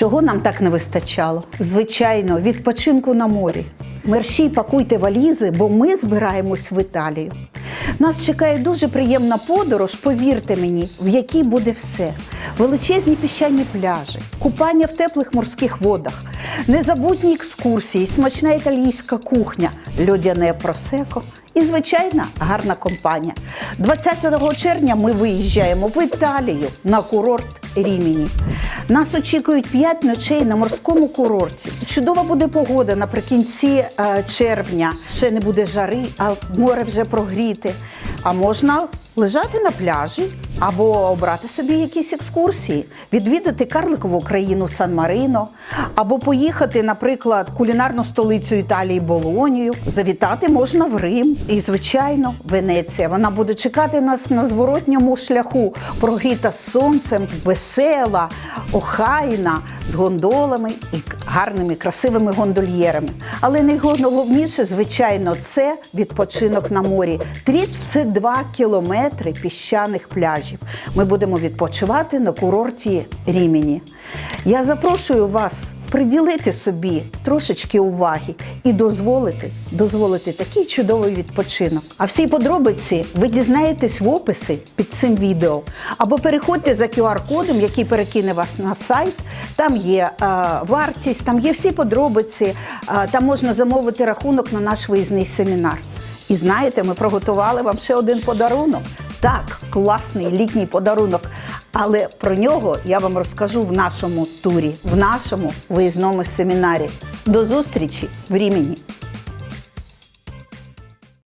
Чого нам так не вистачало? Звичайно, відпочинку на морі. Мерщій пакуйте валізи, бо ми збираємось в Італію. Нас чекає дуже приємна подорож, повірте мені, в якій буде все: величезні піщані пляжі, купання в теплих морських водах, незабутні екскурсії, смачна італійська кухня, льодяне просеко і звичайна гарна компанія. 20 червня ми виїжджаємо в Італію на курорт Ріміні. Нас очікують 5 ночей на морському курорті. Чудова буде погода наприкінці е, червня. Ще не буде жари, а море вже прогріте. А можна лежати на пляжі або обрати собі якісь екскурсії, відвідати карликову країну Сан-Марино, або поїхати, наприклад, кулінарну столицю Італії Болонію. Завітати можна в Рим. І, звичайно, Венеція. Вона буде чекати нас на зворотньому шляху, прогріта сонцем, весела, охайна, з гондолами і гарними, красивими гондольєрами. Але найголовніше, звичайно, це відпочинок на морі. 32 кілометри піщаних пляжів. Ми будемо відпочивати на курорті Рімені. Я запрошую вас приділити собі трошечки уваги і дозволити, дозволити такий чудовий відпочинок. А всі подробиці ви дізнаєтесь в описі під цим відео. Або переходьте за QR-кодом, який перекине вас на сайт. Там є е, вартість, там є всі подробиці, е, там можна замовити рахунок на наш виїзний семінар. І знаєте, ми приготували вам ще один подарунок. Так, класний літній подарунок. Але про нього я вам розкажу в нашому турі, в нашому виїзному семінарі. До зустрічі в Рімені!